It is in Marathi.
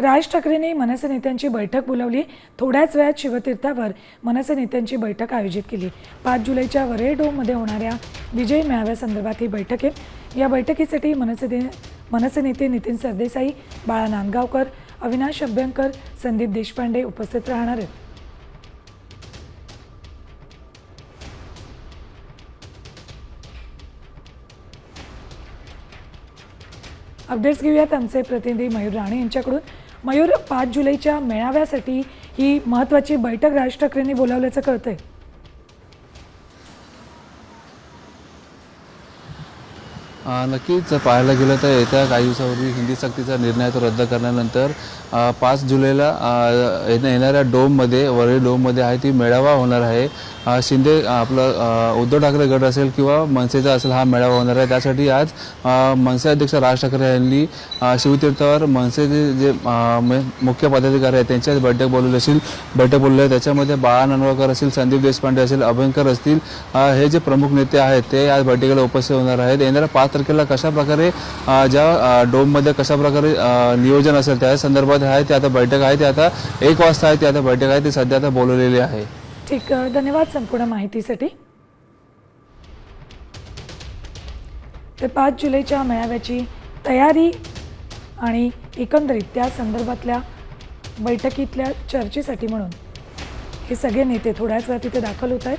राज ठाकरेंनी मनसे नेत्यांची बैठक बोलावली. थोड्याच वेळात शिवतीर्थावर मनसे नेत्यांची बैठक आयोजित केली. पाच जुलैच्या वरेडोमध्ये होणाऱ्या विजय मेळाव्यासंदर्भात ही बैठक आहे. या बैठकीसाठी मनसे मनसे नेते नितीन सरदेसाई बाळा नांदगावकर अविनाश अभ्यंकर संदीप देशपांडे उपस्थित राहणार आहेत. अपडेट्स घेऊयात आमचे प्रतिनिधी मयूर राणे यांच्याकडून. मयूर पाच जुलैच्या मेळाव्यासाठी ही महत्त्वाची बैठक राज ठाकरेंनी बोलावल्याचं कळतंय. नक्कीच पाहायला गेलं तर येत्या काही दिवसापूर्वी हिंदी सक्तीचा निर्णय तो रद्द करण्यानंतर पाच जुलैला येणाऱ्या डोममध्ये वरळी डोममध्ये आहे ती मेळावा होणार आहे. शिंदे आपलं उद्धव ठाकरे गट असेल किंवा मनसेचा असेल हा मेळावा होणार आहे. त्यासाठी आज मनसे अध्यक्ष राज ठाकरे यांनी शिवतीर्थावर मनसेचे जे मुख्य पदाधिकारी आहेत त्यांच्या बैठक बोलवली असेल बैठक बोलले आहे. त्याच्यामध्ये बाळा नांदगावकर असतील संदीप देशपांडे असेल अभयंकर असतील हे जे प्रमुख नेते आहेत ते आज बैठकीला उपस्थित होणार आहेत. येणाऱ्या पाच तारखेला कशा प्रकारे ज्या डोममध्ये कशा प्रकारे नियोजन असेल त्या संदर्भात आहे ते आता बैठक आहे ते आता एक वाजता आहे ती आता बैठक आहे ती सध्या आता बोलवलेली आहे. ठीक धन्यवाद संपूर्ण माहितीसाठी. तर पाच जुलैच्या मेळाव्याची तयारी आणि एकंदरीत त्या संदर्भातल्या बैठकीतल्या चर्चेसाठी म्हणून हे सगळे नेते थोड्याच वेळात तिथे दाखल होत आहेत.